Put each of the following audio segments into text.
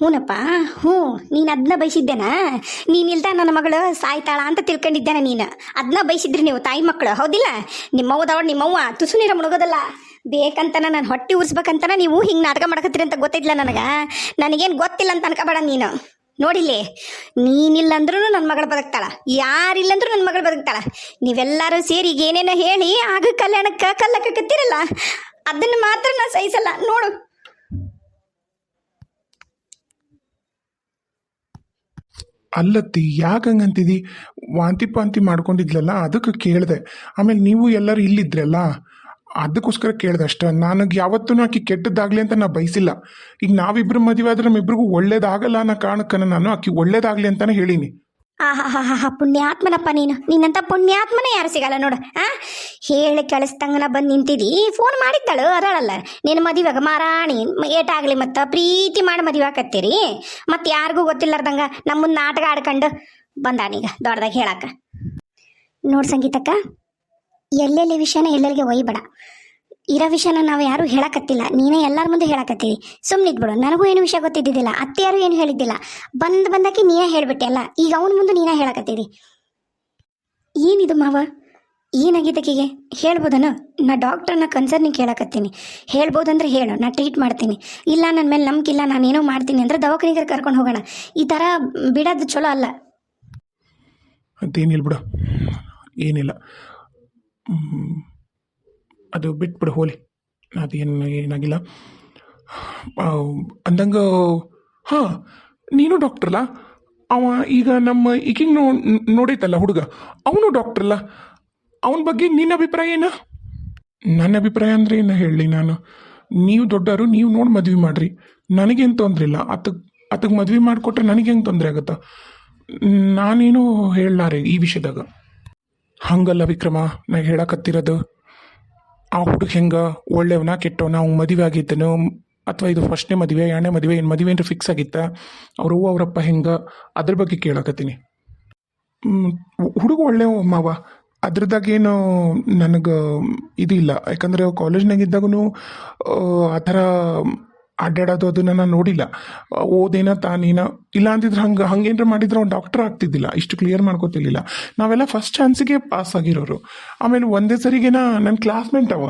ಹ್ಞೂನಪ್ಪ ಹ್ಞೂ ನೀನು ಅದನ್ನ ಬಯಸಿದ್ದೇನಾ? ನೀನಿಲ್ದ ನನ್ನ ಮಗಳು ಸಾಯ್ತಾಳ ಅಂತ ತಿಳ್ಕೊಂಡಿದ್ದೇನೆ ನೀನು. ಅದನ್ನ ಬಯಸಿದ್ರಿ ನೀವು ತಾಯಿ ಮಕ್ಕಳು, ಹೌದಿಲ್ಲ? ನಿಮ್ಮವ್ವದವ ನಿಮ್ಮವ್ವ, ತುಸು ನೀರ ಮುಳುಗೋದಲ್ಲ. ಬೇಕಂತನ ನಾನು ಹೊಟ್ಟೆ ಉರ್ಸ್ಬೇಕಂತನ ನೀವು ಹಿಂಗೆ ನಾಟಕ ಮಾಡಕತ್ತೀರಿ ಅಂತ ಗೊತ್ತಿಲ್ಲ ನನಗೆ. ನನಗೇನು ಗೊತ್ತಿಲ್ಲ ಅಂತ ಅನ್ಕೋಬೇಡ ನೀನು. ನೋಡಿಲ್ಲಿ ನೀನಿಲ್ಲ ಅಂದ್ರೂ ನನ್ನ ಮಗಳು ಬದುಕ್ತಾಳ. ಯಾರಿಲ್ಲಂದ್ರೂ ನನ್ನ ಮಗಳು ಬದುಕ್ತಾಳ. ನೀವೆಲ್ಲರೂ ಸೇರಿ ಏನೇನೋ ಹೇಳಿ ಆಗ ಕಲ್ಯಾಣಕ್ಕೆ ಕಲ್ಲಕ್ಕತ್ತಿರಲ್ಲ ಅದನ್ನು ಮಾತ್ರ ನಾನು ಸಹಿಸಲ್ಲ. ನೋಡು ಅಲ್ಲತ್ತಿ ಯಾಕೆ ಹಂಗಂತಿದಿ ವಾಂತಿ ಪಾಂತಿ ಮಾಡ್ಕೊಂಡಿದ್ಲಲ್ಲ, ಅದಕ್ಕೆ ಕೇಳಿದೆ. ಆಮೇಲೆ ನೀವು ಎಲ್ಲರೂ ಇಲ್ಲಿದ್ರಲ್ಲ, ಅದಕ್ಕೋಸ್ಕರ ಕೇಳಿದೆ ಅಷ್ಟೇ. ನನಗೆ ಯಾವತ್ತೂ ಆಕೆ ಕೆಟ್ಟದ್ದಾಗಲಿ ಅಂತ ನಾ ಬಯಸಿಲ್ಲ. ಈಗ ನಾವಿಬ್ಬರು ಮದುವೆ ಆದ್ರೆ ನಮ್ಮಿಬ್ರಿಗೂ ಒಳ್ಳೇದಾಗಲ್ಲ ಅನ್ನೋ ಕಾರಣಕ್ಕನ ನಾನು ಆಕೆ ಒಳ್ಳೇದಾಗಲಿ ಅಂತಾನೆ ಹೇಳೀನಿ. ಆಹಾ ಪುಣ್ಯಾತ್ಮನಪ್ಪ ನೀನು. ನಿನ್ನಂತ ಪುಣ್ಯಾತ್ಮನೇ ಯಾರು ಸಿಗಲ್ಲ ನೋಡು, ಆ? ಹೇಳಿ ಕಳಿಸ್ದಂಗನ ಬಂದು ನಿಂತಿದಿ. ಫೋನ್ ಮಾಡಿದ್ದಾಳು, ಅದಾಳಲ್ಲ. ನಿನ್ನ ಮದುವೆಗ ಮಾರಾಣಿ, ಏಟಾಗ್ಲಿ ಮತ್ತ ಪ್ರೀತಿ ಮಾಡಿ ಮದುವೆ ಆಕತ್ತೀರಿ. ಮತ್ತೆ ಯಾರಿಗೂ ಗೊತ್ತಿಲ್ಲಾರ್ದಂಗ ನಮ್ಮನ್ನ ನಾಟಕ ಆಡ್ಕೊಂಡು ಬಂದಾನೀಗ ದೊಡ್ಡದಾಗ ಹೇಳಕ್ಕ ನೋಡು ಸಂಗೀತಕ್ಕ, ಎಲ್ಲೆಲ್ಲಿ ವಿಷಯನ ಎಲ್ಲೆಲ್ಲಿಗೆ ಒಯ್ಬೇಡ. ಇರೋ ವಿಷಯನ ನಾವು ಯಾರು ಹೇಳಕತ್ತಿಲ್ಲ. ನೀನೇ ಎಲ್ಲರ ಮುಂದೆ ಹೇಳಕತ್ತೀವಿ ಸುಮ್ಮನಿದ್ಬಿಡು ನನಗೂ ಏನು ವಿಷಯ ಗೊತ್ತಿದ್ದಿದ್ದಿಲ್ಲ. ಅತ್ತೆಯಾರು ಏನು ಹೇಳಿದ್ದಿಲ್ಲ. ಬಂದ್ ಬಂದಕ್ಕೆ ನೀನೇ ಹೇಳ್ಬಿಟ್ಟೆ ಅಲ್ಲ. ಈಗ ಅವನ ಮುಂದೆ ನೀನೇ ಹೇಳಕತ್ತೀರಿ ಏನಿದು ಮಾವ? ಏನಾಗಿದ್ದಕ್ಕಿಗೆ? ಹೇಳ್ಬೋದನ? ನಾ ಡಾಕ್ಟರ್ನ ಕನ್ಸರ್ನಿಗೆ ಕೇಳಕತ್ತೀನಿ. ಹೇಳ್ಬೋದಂದ್ರೆ ಹೇಳು. ನಾ ಟ್ರೀಟ್ ಮಾಡ್ತೀನಿ. ಇಲ್ಲ ನನ್ನ ಮೇಲೆ ನಂಬಿಕಿಲ್ಲ. ನಾನೇನೋ ಮಾಡ್ತೀನಿ ಅಂದ್ರೆ ದವಾಖಾನಿಗೆ ಕರ್ಕೊಂಡು ಹೋಗೋಣ. ಈ ಥರ ಬಿಡೋದು ಚಲೋ ಅಲ್ಲ. ಅಂತೇನಿಲ್ಲ ಬಿಡು. ಏನಿಲ್ಲ. ಅದು ಬಿಟ್ಬಿಡು, ಹೋಲಿ. ಏನು ಏನಾಗಿಲ್ಲ. ಅಂದಂಗ, ಹಾಂ, ನೀನು ಡಾಕ್ಟ್ರಲ್ಲ? ಅವ ಈಗ ನಮ್ಮ ಈಗಿನ ನೋ, ನೋಡೈತಲ್ಲ ಹುಡುಗ? ಅವನು ಡಾಕ್ಟ್ರಲ್ಲ? ಅವನ ಬಗ್ಗೆ ನಿನ್ನ ಅಭಿಪ್ರಾಯ ಏನು? ನನ್ನ ಅಭಿಪ್ರಾಯ ಅಂದರೆ ಏನು ಹೇಳಲಿ ನಾನು? ನೀವು ದೊಡ್ಡವರು, ನೀವು ನೋಡಿ ಮದುವೆ ಮಾಡ್ರಿ. ನನಗೇನು ತೊಂದರೆ ಇಲ್ಲ. ಅತ, ಅತಗೆ ಮದ್ವೆ ಮಾಡಿಕೊಟ್ರೆ ನನಗೇನು ತೊಂದರೆ ಆಗುತ್ತಾ? ನಾನೇನು ಹೇಳಲಾರೆ ಈ ವಿಷಯದಾಗ. ಹಂಗಲ್ಲ ವಿಕ್ರಮ ನಾ ಹೇಳಕತ್ತಿರೋದು. ಆ ಹುಡುಗ ಹೆಂಗ ಒಳ್ಳೆಯವನ, ಕೆಟ್ಟವನ, ಅವ್ನು ಮದುವೆ ಆಗಿದ್ದನು, ಅಥವಾ ಇದು ಫಸ್ಟ್ನೇ ಮದುವೆ, ಎರಡನೇ ಮದುವೆ, ಏನು ಮದುವೆ ಏನು ಫಿಕ್ಸ್ ಆಗಿತ್ತ? ಅವರು ಅವರಪ್ಪ ಹೆಂಗ? ಅದ್ರ ಬಗ್ಗೆ ಕೇಳಕತ್ತೀನಿ. ಹುಡುಗ ಒಳ್ಳೆಯ ಮಾವ. ಏನು ನನಗೆ ಇದು ಇಲ್ಲ. ಯಾಕಂದ್ರೆ ಕಾಲೇಜ್ನಾಗಿದ್ದಾಗೂ ಆ ಥರ ಅಡ್ಡಾಡೋದು ಅದನ್ನು ನಾನು ನೋಡಿಲ್ಲ ಓದೇನ ತಾನೇನ ಇಲ್ಲ ಅಂತಿದ್ರೆ ಹಂಗೆ, ಹಂಗೇನ್ರ ಮಾಡಿದ್ರೆ ಅವ್ನು ಡಾಕ್ಟರ್ ಆಗ್ತಿದ್ದಿಲ್ಲ. ಇಷ್ಟು ಕ್ಲಿಯರ್ ಮಾಡ್ಕೋತಿರ್ಲಿಲ್ಲ. ನಾವೆಲ್ಲ ಫಸ್ಟ್ ಚಾನ್ಸಿಗೆ ಪಾಸ್ ಆಗಿರೋರು. ಆಮೇಲೆ ಒಂದೇ ಸರಿಗೆನ ನನ್ನ ಕ್ಲಾಸ್ಮೇಟ್ ಅವ.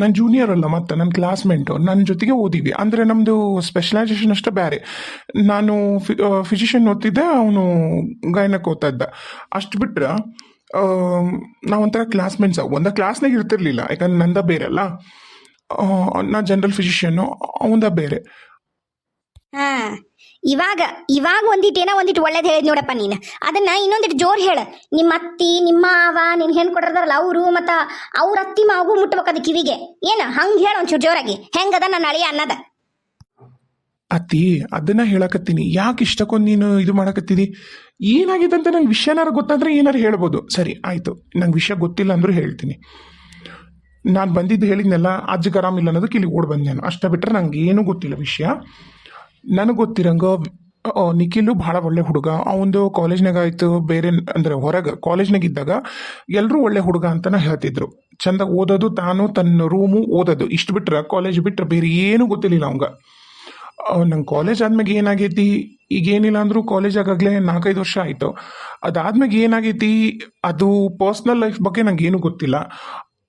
ನನ್ನ ಜೂನಿಯರ್ ಅಲ್ಲ ಮತ್ತೆ ನನ್ನ ಕ್ಲಾಸ್ಮೇಟು ನನ್ನ ಜೊತೆಗೆ ಓದಿವಿ ಅಂದರೆ ನಮ್ಮದು ಸ್ಪೆಷಲೈಸೇಷನ್ ಅಷ್ಟೇ ಬೇರೆ ನಾನು ಫಿಸಿಷಿಯನ್ ಓದ್ತಿದ್ದೆ, ಅವನು ಗಾಯನಕ್ಕೆ ಓದ್ತಾ ಇದ್ದ ಅಷ್ಟು ಬಿಟ್ರೆ ನಾವೊಂಥರ ಕ್ಲಾಸ್ಮೇಟ್ಸ್ ಒಂದು ಕ್ಲಾಸ್ನಾಗ ಇರ್ತಿರ್ಲಿಲ್ಲ. ಯಾಕಂದ್ರೆ ನಂದ ಬೇರೆ ಅಲ್ಲ ನಾ ಜನರಲ್ ಫಿಸಿಷಿಯನ್ನು ಅವಂದ ಬೇರೆ. ಹಾ ಇವಾಗ ಇವಾಗ ಒಂದಿಟ್ಟು ಏನೋ ಒಂದಿಟ್ಟು ಒಳ್ಳೇದು ಹೇಳಿದ್ ನೋಡಪ್ಪ ನೀನು. ಅದನ್ನ ಇನ್ನೊಂದಿಟ್ಟು ಜೋರ್ ಹೇಳ. ನಿಮ್ಮ ಅತ್ತಿ ನಿಮ್ಮ ಮಾವ ನಿನ್ ಹೆಣ್ ಕೊಡ್ರದಾರಲ್ಲ ಅವರು ಮತ್ತ ಅವ್ರ ಅತ್ತಿ ಮಾವಗೂ ಮುಟ್ಬೇಕದ ಕಿವಿಗೆ ಏನ ಹಂಗ ಹೇಳ ಒಂಚೂರು ಜೋರಾಗಿ. ಹೆಂಗದ ನನ್ನ ಅಳಿಯ ಅನ್ನದ? ಅತ್ತಿ ಅದನ್ನ ಹೇಳಕತ್ತೀನಿ. ಯಾಕೆ ಇಷ್ಟಕ್ಕೊಂದು ನೀನು ಇದು ಮಾಡಕತ್ತೀನಿ ಏನಾಗಿದೆ ಅಂತ ನಂಗೆ ವಿಷಯನಾರು ಗೊತ್ತಾದ್ರೆ ಏನಾರು ಹೇಳ್ಬೋದು. ಸರಿ ಆಯಿತು. ನಂಗೆ ವಿಷಯ ಗೊತ್ತಿಲ್ಲ ಅಂದ್ರೂ ಹೇಳ್ತೀನಿ. ನಾನು ಬಂದಿದ್ದು ಹೇಳಿದ್ನೆಲ್ಲ, ಅಜ್ಜಿಗೆ ಆರಾಮಿಲ್ಲ ಅನ್ನೋದಕ್ಕೆ ಇಲ್ಲಿ ಓಡ್ ಬಂದೆ ನಾನು. ಅಷ್ಟೇ ಬಿಟ್ಟರೆ ನಂಗೆ ಏನೂ ಗೊತ್ತಿಲ್ಲ ವಿಷಯ. ನನಗೆ ಗೊತ್ತಿರಂಗ ನಿಖಿಲು ಭಾಳ ಒಳ್ಳೆ ಹುಡುಗ. ಅವಂದು ಕಾಲೇಜ್ನಾಗ ಆಯಿತು, ಬೇರೆ ಅಂದರೆ ಹೊರಗೆ ಕಾಲೇಜ್ನಾಗ ಇದ್ದಾಗ ಎಲ್ಲರೂ ಒಳ್ಳೆ ಹುಡುಗ ಅಂತಾನೆ ಹೇಳ್ತಿದ್ರು. ಚಂದ ಓದೋದು, ತಾನು ತನ್ನ ರೂಮು ಓದೋದು. ಇಷ್ಟು ಬಿಟ್ರೆ ಕಾಲೇಜ್ ಬಿಟ್ಟರೆ ಬೇರೆ ಏನೂ ಗೊತ್ತಿರಲಿಲ್ಲ ಅವಂಗ. ನಂಗೆ ಕಾಲೇಜ್ ಆದ್ಮೇಲೆ ಏನಾಗೈತಿ? ಈಗ ಏನಿಲ್ಲ ಅಂದ್ರು ಕಾಲೇಜ್ ಆಗಾಗಲೇ ನಾಲ್ಕೈದು ವರ್ಷ ಆಯಿತು. ಅದಾದ್ಮೇಲೆ ಏನಾಗೈತಿ? ಅದು ಪರ್ಸ್ನಲ್ ಲೈಫ್ ಬಗ್ಗೆ ನಂಗೆ ಏನೂ ಗೊತ್ತಿಲ್ಲ.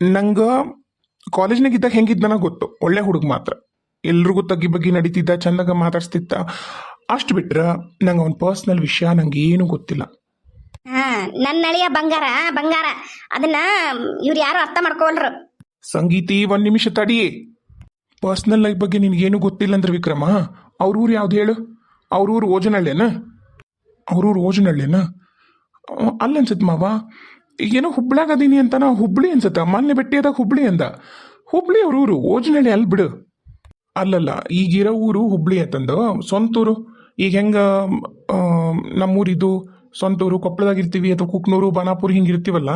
ನಂಗೆ ಕಾಲೇಜ್ನಾಗ ಇದ್ದಾಗ ಹೆಂಗಿದ್ದನ ಗೊತ್ತು. ಒಳ್ಳೆ ಹುಡುಗ ಮಾತ್ರ. ಎಲ್ರಿಗೂ ತಗ್ಗಿ ಬಗ್ಗೆ ನಡೀತಿದ್ದ ಚಂದಾಗ ಮಾತಾಡ್ಸ್ತಿದ್ದ. ಅಷ್ಟು ಬಿಟ್ರೆ ನಂಗೆ ಅವ್ನ ಪರ್ಸ್ನಲ್ ವಿಷಯ ನಂಗೆ ಏನು ಗೊತ್ತಿಲ್ಲ. ಹಾ ನನ್ನ ಅಳಿಯ ಬಂಗಾರ ಬಂಗಾರ. ಅದನ್ನ ಇವ್ರು ಯಾರು ಅರ್ಥ ಮಾಡ್ಕೊಳ್ರು ಸಂಗೀತಿ ಒಂದು ನಿಮಿಷ ತಡಿ. ಪರ್ಸ್ನಲ್ ಲೈಫ್ ಬಗ್ಗೆ ನಿನಗೇನು ಗೊತ್ತಿಲ್ಲ ಅಂದ್ರೆ ವಿಕ್ರಮ ಅವ್ರ ಊರು ಯಾವ್ದು ಹೇಳು? ಅವ್ರ ಊರು ಓಜನಹಳ್ಳಿನ? ಅವ್ರ ಊರು ಓಜನಹಳ್ಳಿನ? ಅಲ್ಲ ಅನ್ಸುತ್ತೆ ಮಾವ ಏನೋ ಹುಬ್ಳಾಗ ಅದೀನಿ ಅಂತ ನಾ ಹುಬ್ಳಿ ಅನ್ಸುತ್ತ. ಮೊನ್ನೆ ಬೆಟ್ಟಿಯಾದಾಗ ಹುಬ್ಳಿ ಅಂದ. ಹುಬ್ಳಿ ಅವ್ರ ಊರು ಓಜನಹಳ್ಳಿ ಅಲ್ಲಿ ಬಿಡು. ಅಲ್ಲಲ್ಲ, ಈಗಿರೋ ಊರು ಹುಬ್ಳಿ ಅಂತಂದು. ಸ್ವಂತೂರು. ಈಗ ಹೆಂಗ ನಮ್ಮೂರಿದು ಸ್ವಂತೂರು ಕೊಪ್ಪಳದಾಗ ಇರ್ತೀವಿ ಅಥವಾ ಕುಕ್ನೂರು, ಬಾನಾಪುರ್ ಹಿಂಗೆ ಇರ್ತೀವಲ್ಲ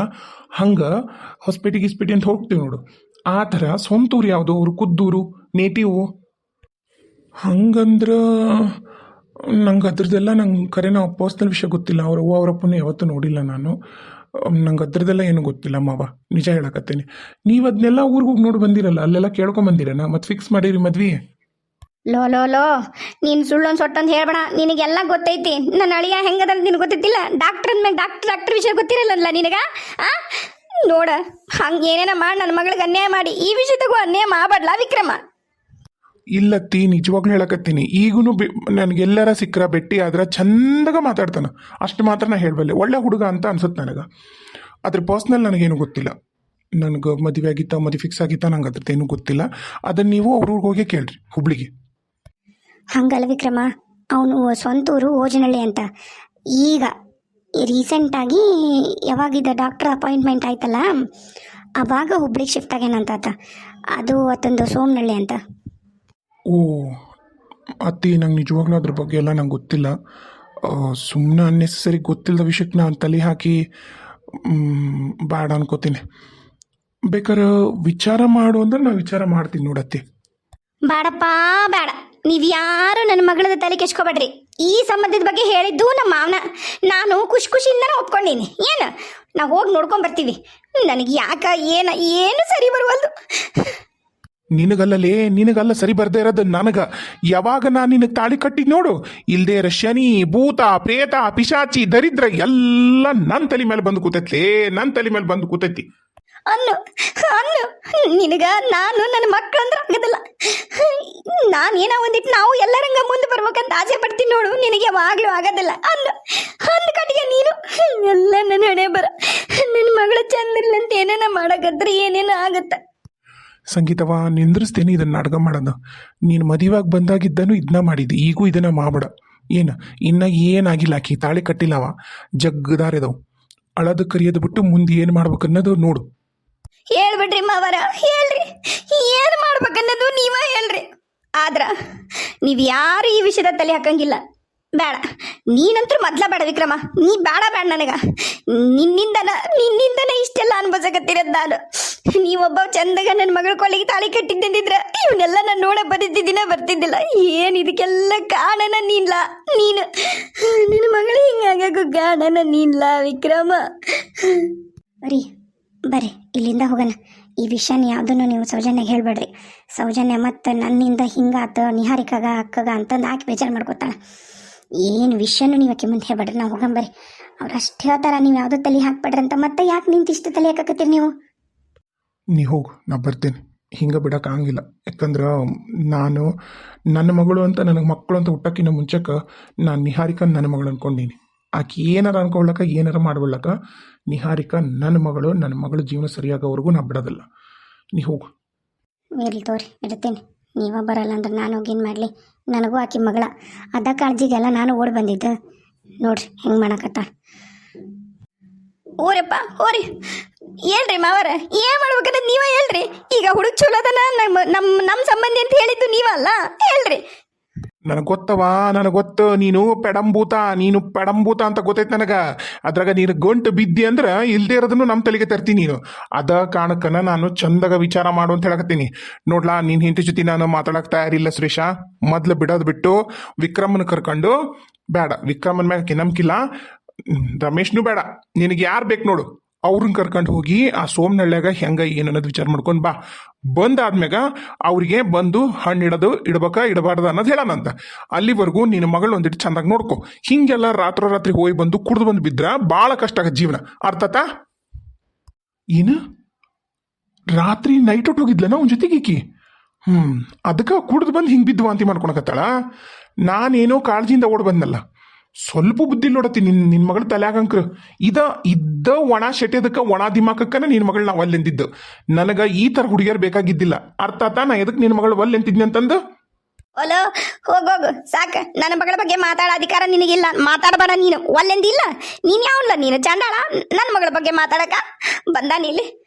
ಹಂಗೆ ಹೊಸಪೇಟೆ ಗಿಸ್ಪೇಟೆ ಅಂತ ಹೋಗ್ತೀವಿ ನೋಡು. ಆ ಥರ ಸ್ವಂತೂರು ಯಾವುದು? ಅವ್ರು ಕುದ್ದೂರು ನೇಟಿವು ಹಂಗಂದ್ರೆ ನಂಗೆ ಅದ್ರದ್ದೆಲ್ಲ ನಂಗೆ ಕರೆ, ನಾವು ಪರ್ಸ್ನಲ್ ವಿಷಯ ಗೊತ್ತಿಲ್ಲ. ಅವ್ರ ಅವ್ವ ಅವರಪ್ಪನ ಯಾವತ್ತೂ ನೋಡಿಲ್ಲ ನಾನು. ನಂಗೆ ಅದ್ರದ್ದೆಲ್ಲ ಏನು ಗೊತ್ತಿಲ್ಲ ಮಾವ. ನಿಜ ಹೇಳಕತ್ತೇನೆ. ನೀವು ಅದನ್ನೆಲ್ಲ ಊರಿಗೆ ಹೋಗಿ ನೋಡಿ ಬಂದಿರಲ್ಲ, ಅಲ್ಲೆಲ್ಲ ಕೇಳ್ಕೊಂಬಂದಿರನ ಮತ್ತೆ ಫಿಕ್ಸ್ ಮಾಡಿರಿ ಮದ್ವೆ. ಲೋ ಲೋ ಲೋ, ನೀನು ಸುಳ್ಳೊಂದು ಸೊಟ್ಟಂತ ಹೇಳ್ಬೇಡ. ನಿನಗೆಲ್ಲ ಗೊತ್ತೈತಿ. ನನ್ನ ಅಳಿಯ ಹೆಂಗದ ನಿನಗೆ ಗೊತ್ತಿಲ್ಲ ಡಾಕ್ಟರ್ ಅಂದ್ಮೇಲೆ ಡಾಕ್ಟರ್ ಡಾಕ್ಟರ್ ವಿಷಯ ಗೊತ್ತಿರಲ್ಲ ನಿನಗ? ಆ? ನೋಡ, ಹಂಗೆ ಏನೇನ ಮಾಡಿ ನನ್ನ ಮಗಳಿಗೆ ಅನ್ಯಾಯ ಮಾಡಿ, ಈ ವಿಷಯದಾಗೂ ಅನ್ಯಾಯ ಮಾಡ್ಲಾ ವಿಕ್ರಮ. ಇಲ್ಲತ್ತಿ ನಿಜವಾಗ್ಲೂ ಹೇಳಕತ್ತೀನಿ. ಈಗೂ ಬಿ, ನನಗೆಲ್ಲರ ಸಿಕ್ಕರ ಭೇಟಿ ಆದ್ರೆ ಚಂದಾಗ ಮಾತಾಡ್ತಾನೆ. ಅಷ್ಟು ಮಾತ್ರ ನಾ ಹೇಳಬಲ್ಲೆ. ಒಳ್ಳೆ ಹುಡುಗ ಅಂತ ಅನ್ಸುತ್ತೆ ನನಗೆ. ಅದ್ರ ಪರ್ಸ್ನಲ್ ನನಗೇನು ಗೊತ್ತಿಲ್ಲ. ನನಗೆ ಮದುವೆ ಆಗಿತ್ತ, ಮದುವೆ ಫಿಕ್ಸ್ ಆಗಿತ್ತ, ನಂಗೆ ಅದ್ರದ್ದೇನು ಗೊತ್ತಿಲ್ಲ. ಅದನ್ನು ನೀವು ಅವ್ರವ್ರಿಗೆ ಹೋಗಿ ಕೇಳ್ರಿ, ಹುಬ್ಳಿಗೆ. ಹಂಗಲ್ಲ ವಿಕ್ರಮ. ಅವನು ಸ್ವಂತ ಊರು ಓಜನಹಳ್ಳಿ ಅಂತ. ಈಗ ರೀಸೆಂಟಾಗಿ ಯಾವಾಗಿದ್ದ ಡಾಕ್ಟರ್ ಅಪಾಯಿಂಟ್ಮೆಂಟ್ ಆಯ್ತಲ್ಲ, ಅವಾಗ ಹುಬ್ಳಿಗೆ ಶಿಫ್ಟ್ ಆಗ್ಯಾನಂತ ಆತ. ಅದು ಅತ್ತೊಂದು ಸೋಮನಳ್ಳಿ ಅಂತ. ಓ, ಅತ್ತಿ, ನಂಗೆ ನಿಜವಾಗ್ಲೂ ಅದ್ರ ಬಗ್ಗೆ ಎಲ್ಲ ನಂಗೆ ಗೊತ್ತಿಲ್ಲ. ಸುಮ್ಮನೆ ಅನ್ನೆಸರಿ ಗೊತ್ತಿಲ್ಲದ ವಿಷಯಕ್ಕೆ ನಾನು ತಲೆ ಹಾಕಿ ಬೇಡ ಅನ್ಕೋತೀನಿ. ಬೇಕಾದ್ರೆ ವಿಚಾರ ಮಾಡು ಅಂದ್ರೆ ನಾನು ವಿಚಾರ ಮಾಡ್ತೀನಿ ನೋಡತ್ತಿ ಬೇಡಪ್ಪ ಬೇಡ ನೀವು ಯಾರು ನನ್ನ ಮಗಳದ ತಲೆ ಕೆಚ್ಕೋಬೇಡ್ರಿ. ಈ ಸಂಬಂಧದ ಬಗ್ಗೆ ಹೇಳಿದ್ದು ನಮ್ಮ ಮಾವನ. ನಾನು ಖುಷಿ ಖುಷಿಯಿಂದನೇ ಒಪ್ಕೊಂಡೀನಿ. ಏನು? ನಾವು ಹೋಗಿ ನೋಡ್ಕೊಂಡ್ ಬರ್ತೀವಿ. ನನಗೆ ಯಾಕ, ಏನ, ಏನು ಸರಿ ಬರುವಲ್ದು? ನಿನಗಲ್ಲಲೇ, ನಿನಗಲ್ಲ ಸರಿ ಬರ್ದೇ ಇರೋದು ನನಗ. ಯಾವಾಗ ನಾನು ನಿನಗೆ ತಾಳಿ ಕಟ್ಟಿ ನೋಡು. ಇರೋ ಶನಿ, ಭೂತ, ಪ್ರೇತ, ಪಿಶಾಚಿ, ದರಿದ್ರ ಎಲ್ಲ ನನ್ನ ತಲೆ ಮೇಲೆ ಬಂದು ಕೂತೈತ್ಲೇ ನನ್ನ ತಲೆ ಮೇಲೆ ಬಂದು ಕೂತೈತಿ. ಅನ್ನು ಅನ್ನು ನಿನಗ ನಾನು ನನ್ನ ಮಕ್ಕಳಂದ್ರೆ ಆಗದಲ್ಲ. ನಾನು ಏನೋ ಒಂದಿಟ್ಟು ನಾವು ಎಲ್ಲರಂಗ ಮುಂದೆ ಬರ್ಬೇಕಂತ ಆಸೆ ಪಡ್ತೀನಿ ನೋಡು, ನಿನಗೆ ಯಾವಾಗಲೂ ಆಗೋದಿಲ್ಲ. ಅನ್ನು ಅಂದು ಕಟ್ಟಿಗೆ ನೀನು? ಎಲ್ಲ ನನ್ನ ಹಣೆ ಬರ ನನ್ನ ಮಗಳು ಚಂದಿರ್ಲಿ ಅಂತ ಏನೇನ ಮಾಡಕತ್ರೆ ಏನೇನೋ ಆಗತ್ತೆ. ಸಂಗೀತವ, ನಿಂದ್ರಿಸ್ತೇನೆ, ಇದನ್ನ ನಾಟಕ ಮಾಡೋದು. ನೀನು ಮದುವೆಯಾಗಿ ಬಂದಾಗಿದ್ದನು ಇದನ್ನ ಮಾಡಿದ್ದು ಈಗೂ ಇದನ್ನ ಮಾಡಬೇಡ. ಏನು? ಇನ್ನ ಏನಾಗಿಲ್ಲ ಆಕಿ, ತಾಳಿ ಕಟ್ಟಿಲ್ಲವ. ಜಗ್ಗದಾರಿದವು ಅಳದು ಕರಿಯೋದು ಬಿಟ್ಟು ಮುಂದೆ ಏನು ಮಾಡ್ಬೇಕು ಅನ್ನೋದು ನೋಡು. ಹೇಳ್ಬಿಡ್ರಿ ಮಾವರ, ಹೇಳ್ರಿ. ಏನು ಮಾಡ್ಬೇಕನ್ನೋದು ನೀವ ಹೇಳ್ರಿ. ಆದ್ರ, ನೀವು ಯಾರು ಈ ವಿಷಯದ ತಲೆ ಹಾಕಂಗಿಲ್ಲ. ಬೇಡ. ನೀನಂತೂ ಮೊದ್ಲ ಬೇಡ ವಿಕ್ರಮ. ನೀ ಬೇಡ ಬೇಡ ನನಗ. ನಿನ್ನಿಂದನ ನಿನ್ನಿಂದನ ಇಷ್ಟೆಲ್ಲ ಅನ್ಭವಿಸಕತ್ತಿರೋದು ನಾನು. ನೀವೊಬ್ಬ ಚಂದಗ ನನ್ನ ಮಗಳ ಕೊಲೆಗೆ ತಾಳಿ ಕಟ್ಟಿದ್ದಂದಿದ್ರ ಇವನ್ನೆಲ್ಲ ನಾನು ನೋಡ ಬರೀತಿದ್ದಿನ ಬರ್ತಿದ್ದಿಲ್ಲ. ಏನು ಇದಕ್ಕೆಲ್ಲ ಕಾರಣನ ನೀನ್ಲ? ನೀನು. ನನ್ನ ಮಗಳು ಹಿಂಗಾಗಕ್ಕೂ ಕಾರಣನ ನೀನ್ಲ, ವಿಕ್ರಮ? ಬರೀ ಬರ್ರಿ, ಇಲ್ಲಿಂದ ಹೋಗೋಣ. ಈ ವಿಷಯನ ಯಾವುದನ್ನು ನೀವು ಸೌಜನ್ಯಗೆ ಹೇಳ್ಬೇಡ್ರಿ. ಸೌಜನ್ಯ ಮತ್ತು ನನ್ನಿಂದ ಹಿಂಗಾತ, ನಿಹಾರಿಕಾಗ, ಅಕ್ಕಗ ಅಂತಂದು ಆಕೆ ಬೇಜಾರು ಮಾಡ್ಕೊತಾಳ. ಏನು ವಿಷಯನೂ ನೀವು ಆಕೆ ಮುಂದೆ ಹೇಳ್ಬೇಡ್ರಿ, ನಾವು ಹೋಗಂ ಬರ್ರಿ. ಅವ್ರು ಅಷ್ಟು ಹೇಳ್ತಾರ, ನೀವು ಯಾವುದೋ ತಲೆ ಹಾಕ್ಬೇಡ್ರಿ ಅಂತ. ಮತ್ತೆ ಯಾಕೆ ನಿಂತಿಷ್ಟು ತಲೆ ಹಾಕಕತ್ತೀರಿ ನೀವು? ನೀ ಹೋಗು ನಾ ಬರ್ತೀನಿ. ಹಿಂಗೆ ಬಿಡೋಕ್ಕಾಗಿಲ್ಲ ಯಾಕಂದ್ರೆ ನಾನು ನನ್ನ ಮಗಳು ಅಂತ ನನಗೆ ಮಕ್ಕಳು ಅಂತ ಹುಟ್ಟಕ್ಕಿಂತ ಮುಂಚೆಕ್ಕೆ ನಾನು ನಿಹಾರಿಕ ನನ್ನ ಮಗಳು ಅಂದ್ಕೊಂಡೀನಿ ಆಕೆ ಏನಾರ ಅನ್ಕೊಳ್ಳಕ ಏನಾರ ಮಾಡ್ಬಿಡ್ಲಕ್ಕ ನಿಹಾರಿಕ ನನ್ನ ಮಗಳು ನನ್ನ ಮಗಳ ಜೀವನ ಸರಿಯಾಗೋವರೆಗೂ ನಾ ಬಿಡೋದಿಲ್ಲ. ನೀ ಹೋಗು. ಇರ್ಲಿ ತೋರಿ ಇರ್ತೀನಿ ನೀವ ಬರಲ್ಲ ಅಂದ್ರೆ ನಾನು ಹೋಗೇನು ಮಾಡಲಿ? ನನಗೂ ಆಕೆ ಮಗಳ. ಅದ ಕಾಳಜಿಗೆಲ್ಲ ನಾನು ಓಡಿ ಬಂದಿದ್ದೆ. ನೋಡ್ರಿ ಹೆಂಗೆ ಮಾಡಕತ್ತ ಓರಪ್ಪ ಓರಿ ಹೇಳ್ರಿ ಮಾವರ, ಏನ್ ಮಾಡ್ಬೇಕಂತ ನೀವ ಹೇಳ್ರಿ. ಈಗ ಹುಡುಗ ಚಲೋದನ ನಮ್ಮ ನಮ್ಮ ನಮ್ಮ ಸಂಬಂಧಿ ಅಂತ ಹೇಳಿದ್ದು ನೀವಲ್ಲ ಹೇಳ್ರಿ. ನನಗೆ ಗೊತ್ತವ ನನಗೆ ಗೊತ್ತು, ನೀನು ಪೆಡಂಬೂತ ನೀನು ಪೆಡಂಬೂತ ಅಂತ ಗೊತ್ತೈತೆ ನನಗೆ. ಅದ್ರಾಗ ನೀನು ಗಂಟು ಬಿದ್ದಿ ಅಂದ್ರೆ ಇಲ್ದೇ ಇರೋದನ್ನು ನಮ್ಮ ತಲೆಗೆ ತರ್ತೀನಿ ನೀನು. ಅದ ಕಾರಣಕ್ಕನ ನಾನು ಚಂದಾಗ ವಿಚಾರ ಮಾಡು ಅಂತ ಹೇಳಕತ್ತೀನಿ. ನೋಡ್ಲಾ ನಿನ್ನ ಹಿಂಟಿ ಜೊತೆ ನಾನು ಮಾತಾಡಕ್ ತಯಾರಿಲ್ಲ ಸುರೇಶ. ಮೊದ್ಲು ಬಿಡೋದು ಬಿಟ್ಟು ವಿಕ್ರಮನ ಕರ್ಕೊಂಡು, ಬೇಡ, ವಿಕ್ರಮನ ಮ್ಯಾಗ ನಂಬಿಕಿಲ್ಲ ರಮೇಶ್ನು ಬೇಡ. ನಿನಗೆ ಯಾರು ಬೇಕು ನೋಡು. ಅವ್ರನ್ನ ಕರ್ಕೊಂಡು ಹೋಗಿ ಆ ಸೋಮನಳ್ಳ್ಯಾಗ ಹೆಂಗ ಏನು ಅನ್ನೋದು ವಿಚಾರ ಮಾಡ್ಕೊಂಡು ಬಾ. ಬಂದಾದ್ಮ್ಯಾಗ ಅವ್ರಿಗೆ ಬಂದು ಹಣ್ಣು ಇಡೋದು, ಇಡ್ಬೇಕ, ಇಡಬಾರ್ದು ಅನ್ನೋದು ಹೇಳೋಣಂತ ಅಲ್ಲಿವರೆಗೂ ನಿನ್ನ ಮಗಳು ಒಂದಿಟ್ಟು ಚಂದಾಗಿ ನೋಡ್ಕೊ. ಹಿಂಗೆಲ್ಲ ರಾತ್ರಿ ರಾತ್ರಿ ಹೋಗಿ ಬಂದು ಕುಡ್ದು ಬಂದು ಬಿದ್ರ ಭಾಳ ಕಷ್ಟ ಆಗತ್ತೆ ಜೀವನ. ಅರ್ಥತಾ ಏನು? ರಾತ್ರಿ ನೈಟ್ ಔಟ್ ಹೋಗಿದ್ಲನ ಅವ್ನ ಜೊತೆಗೆ ಈಕಿ? ಹ್ಞೂ ಅದಕ್ಕೆ ಕುಡ್ದು ಬಂದು ಹಿಂಗೆ ಬಿದ್ದು ವಾಂತಿ ಮಾಡ್ಕೊಳಕತ್ತಾಳ ನಾನೇನೋ ಕಾಳಜಿಯಿಂದ ಓಡ್ ಬಂದಲ್ಲ ಸ್ವಲ್ಪ ಬುದ್ಧಿ ನೋಡತಿ ನಿನ್ ನಿನ್ ಮಗಳ ತಲ್ಯಾಗಂಕ್ರ ಇದ, ಇದ್ದ ಒಣ ಶೆಟ್ಟದಕ್ಕ ಒಣ ದಿಮಾಕಕ್ಕನ ನಿನ್ ಮಗಳು ನಾವು ಅಲ್ಲೆಂದಿದ್ದು ನನಗ ಈ ತರ ಹುಡುಗಿಯರ್ ಬೇಕಾಗಿದ್ದಿಲ್ಲ. ಅರ್ಥ ಆತ? ನಾ ಎದಕ್ ನಿನ್ ಮಗಳು ಒಲ್ಲೆಂತಿದ್ನಿ ಅಂತಂದು? ಓಲೋ ಹೋಗೋಗು ಸಾಕ. ನನ್ನ ಮಗಳ ಬಗ್ಗೆ ಮಾತಾಡೋ ಅಧಿಕಾರ ನಿನಗಿಲ್ಲ. ಮಾತಾಡಬೇಡ ನೀನು. ಒಲ್ಲೆಂದಿಲ್ಲ? ನೀನು ಯಾವಲ್ಲ ನೀನು? ಚಂದಾಳ? ನನ್ನ ಮಗಳ ಬಗ್ಗೆ ಮಾತಾಡಕ? ಬಂದ ನೀಲಿ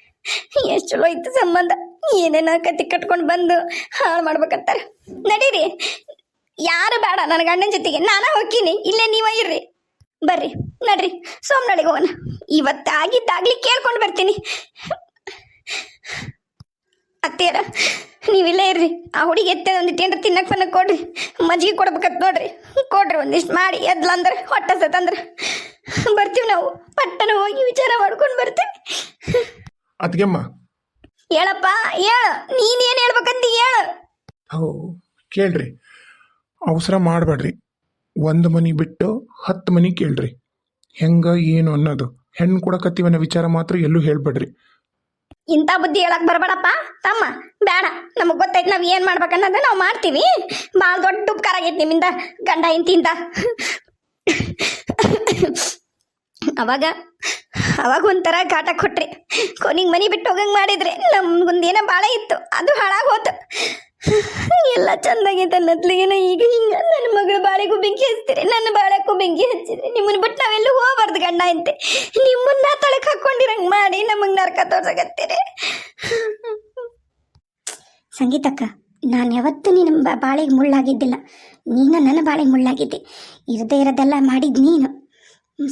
ಎಷ್ಟು ಚಲೋ ಇತ್ತು ಸಂಬಂಧ. ಏನೇನ ಕತ್ತಿ ಕಟ್ಕೊಂಡು ಬಂದು ಹಾಳು ಮಾಡ್ಬೇಕಂತಾರೆ. ನಡೀರಿ. ಯಾರು ಬೇಡ ನನ್ನ ಗಂಡನ ಜೊತೆಗೆ. ನಾನ ಹೋಗ್ತೀನಿ. ಇಲ್ಲೇ ನೀವ ಇರ್ರಿ. ಬರ್ರಿ. ನಡ್ರಿ. ಸೋಮನಳಿಗೆ ಹೋಗೋಣ. ಇವತ್ತಾಗಿದ್ದಾಗ್ಲಿ ಕೇಳ್ಕೊಂಡು ಬರ್ತೀನಿ. ಅತ್ತೇರ ನೀವಿಲ್ಲೇ ಇರ್ರಿ. ಆ ಹುಡುಗಿ ಎತ್ತೆ ಒಂದಿಟ್ಟು ಏನ್ರ ತಿನ್ನಕ್ ಪನ್ನಕ್ ಕೊಡ್ರಿ. ಮಜ್ಜಿಗೆ ಕೊಡ್ಬೇಕತ್ ನೋಡ್ರಿ. ಕೊಡ್ರಿ ಒಂದಿಷ್ಟು ಮಾಡಿ. ಎದ್ಲಂದ್ರೆ ಹೊಟ್ಟೆ ಸತ್ತಂದ್ರೆ ಬರ್ತೀವಿ ನಾವು. ಪಟ್ಟಣ ಹೋಗಿ ವಿಚಾರ ಮಾಡ್ಕೊಂಡು ಬರ್ತೀವಿ ಅದ್ಗೆಮ್ಮ ಹೇಳಪ್ಪ ಹೇಳು. ನೀನೇನು ಹೇಳ್ಬೇಕಂತ ಹೇಳು. ಹೋ ಕೇಳ್ರಿ. ಅವಸರ ಮಾಡಬೇಡ್ರಿ. ಒಂದು ಮನಿ ಬಿಟ್ಟು ಹತ್ತು ಮನಿ ಕೇಳ್ರಿ. ಹೆಂಗ, ಏನು ಅನ್ನೋದು. ಹೆಣ್ಣು ಕೊಡಕತ್ತೀವನ್ನ ವಿಚಾರ ಮಾತ್ರ ಎಲ್ಲೂ ಹೇಳ್ಬೇಡ್ರಿ. ಇಂಥ ಬುದ್ಧಿ ಹೇಳಕ್ ಬರಬೇಡಪ್ಪ. ತಮ್ಮ ಬೇಡ ನಮಗ್ ಗೊತ್ತೈತೆ ನಾವು ಏನು ಮಾಡ್ಬೇಕನ್ನೋದ ನಾವು ಮಾಡ್ತೀವಿ. ಭಾಳ ದೊಡ್ಡ ಉಪಕಾರ ಆಗೈತೆ ನಿಮ್ಮಿಂದ, ಗಂಡ ಇಂತಿಂದ ಅವಾಗ ಅವಾಗ ಒಂಥರ ಕಾಟ ಕೊಟ್ರಿ. ಕೊನಿಗೆ ಮನೆ ಬಿಟ್ಟು ಹೋಗಂಗೆ ಮಾಡಿದ್ರೆ ನಮ್ಗೊಂದೇನೋ ಭಾಳ ಇತ್ತು. ಅದು ಹಾಳಾಗ್ ಹೋತು. ಎಲ್ಲ ಚಂದಾಗೈತೆ ಅನ್ನತ್ಲಿಗೇನ ಈಗ ಹಿಂಗ ನನ್ನ ಮಗಳ ಬಾಳೆಗೂ ಬೆಂಕಿ ಹಚ್ತೀರಿ ನನ್ನ ಬಾಳೆಕ್ಕೂ ಬೆಂಕಿ ಹಚ್ಚಿದ್ರಿ ನಿಮ್ಮನ್ನ ಬಿಟ್ಟು ನಾವೆಲ್ಲ ಹೋಗ್ಬಾರ್ದು ಗಂಡ ಅಂತೆ ನಿಮ್ಮನ್ನ ತಳಕ್ ಹಾಕೊಂಡಿರಂಗ್ ಮಾಡಿ ನಮಗೆ ನರಕ ತೋರ್ಸಕತ್ತೀರಿ. ಸಂಗೀತಕ್ಕ ನಾನು ಯಾವತ್ತೂ ನಿನ್ನ ಬಾಳೆಗೆ ಮುಳ್ಳಾಗಿದ್ದಿಲ್ಲ. ನೀನು ನನ್ನ ಬಾಳೆಗೆ ಮುಳ್ಳಾಗಿದ್ದೆ. ಇರದೇ ಇರೋದೆಲ್ಲ ಮಾಡಿದ್ ನೀನು.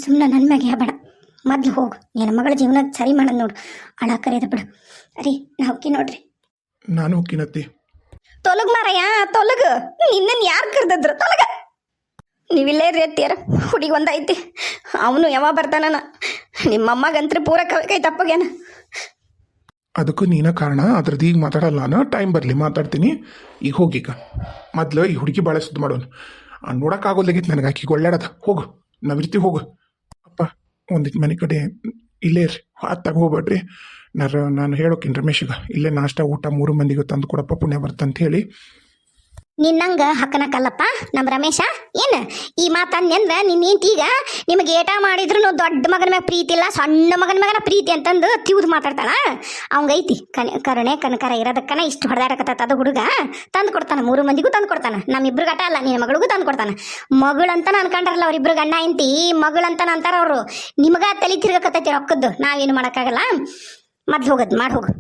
ಸುಮ್ಮನೆ ನನ್ನ ಮ್ಯಾಗೆ ಹೇಳ್ಬೇಡ. ಮೊದ್ಲು ಹೋಗು. ನಿನ್ನ ಮಗಳ ಜೀವನ ಸರಿ ಮಾಡೋದು ನೋಡು. ಅಳ ಕರೆಯದ ಬಿಡು. ಅರಿ ಹೋಗಿ ನೋಡ್ರಿ. ನಾನು ಹೋಗ್ತೀನತ್ತಿ ತೊಲಗ್ ಮಾರಯ್ಯ, ತೊಲಗ. ನಿನ್ನ ಯಾರು ಕರೆದಿದ್ರು? ತೊಲಗ. ನೀವಿಲ್ಲೇ ರೀ ಅತ್ತಿಯರ, ಹುಡುಗಿ ಒಂದೈತಿ ಅವನು ಯಾವಾಗ ಬರ್ತಾನ ನಿಮ್ಮಮ್ಮಗಂತ್ರ ಪೂರ ಕೈ ತಪ್ಪಗೇನ ಅದಕ್ಕೂ ನೀನ ಕಾರಣ? ಅದ್ರದ್ದು ಈಗ ಮಾತಾಡಲ್ಲ ನಾನು. ಟೈಮ್ ಬರಲಿ, ಮಾತಾಡ್ತೀನಿ. ಈಗ ಹೋಗೀಗ. ಮೊದ್ಲು ಈ ಹುಡುಗಿ ಭಾಳ ಸುದ್ದು ಮಾಡೋನು. ನೋಡೋಕ್ಕಾಗೋದಾಗಿತ್ತು ನನಗೆ ಆಕಿಗೆ ಒಳ್ಳೆಯದ ಹೋಗು. ನಾವಿರ್ತೀವಿ, ಹೋಗು. ಅಪ್ಪ ಒಂದಿಟ್ಟು ಮನೆ ಕಡೆ ಇಲ್ಲೇ ರೀ ಅತ್ತಾಗ ಹೋಗ್ಬೇಡ್ರಿ. ನಾನು ನಾನು ಹೇಳೋಕೆ ರಮೇಶಿಗ ಇಲ್ಲೇ ನಾಷ್ಟ, ಊಟ ಮೂರು ಮಂದಿಗೆ ತಂದು ಕೊಡಪ್ಪ, ಪುಣ್ಯ ಬರ್ತಂತ ಹೇಳಿ. ನಿನ್ನಂಗ ಹಕ್ಕನಕ್ಕಲ್ಲಪ್ಪ ನಮ್ಮ ರಮೇಶ? ಏನು? ಈ ಮಾತನ್ನೆಂದ್ರ ನಿನ್ನ ಈಗ ನಿಮಗೆ ಏಟ ಮಾಡಿದ್ರು ದೊಡ್ಡ ಮಗನ ಮ್ಯಾಗ ಪ್ರೀತಿ ಇಲ್ಲ, ಸಣ್ಣ ಮಗನ ಮ್ಯಾಗನ ಪ್ರೀತಿ ಅಂತಂದು ತಿವ್ದು ಮಾತಾಡ್ತಾಳ. ಅವಂಗೈತಿ ಕನೆ ಕರುಣೆ, ಕನಕರ ಇರೋದಕ್ಕನ ಇಷ್ಟು ಹೊಡೆದಾಡಕತ್ತ ಅದು ಹುಡುಗ. ತಂದು ಕೊಡ್ತಾನ, ಮೂರು ಮಂದಿಗೂ ತಂದು ಕೊಡ್ತಾನ. ನಮ್ಮಿಬ್ರು ಗಟ ಅಲ್ಲ ನಿನ್ನ ಮಗಳಿಗೂ ತಂದು ಕೊಡ್ತಾನ. ಮಗಳಂತ ಅನ್ಕೊಂಡ್ರಲ್ಲ ಅವ್ರಿಬ್ರು ಗಂಡ ಎಂತಿ ಮಗಳಂತ ಅಂತಾರ ಅವರು. ನಿಮಗ ತಲೆ ತಿರ್ಗಕತ್ತೈತಿ ರೊಕ್ಕದ್ದು, ನಾವೇನು ಮಾಡೋಕ್ಕಾಗಲ್ಲ. ಮೊದ್ಲು ಹೋಗದ್, ಮಾಡಿ ಹೋಗು.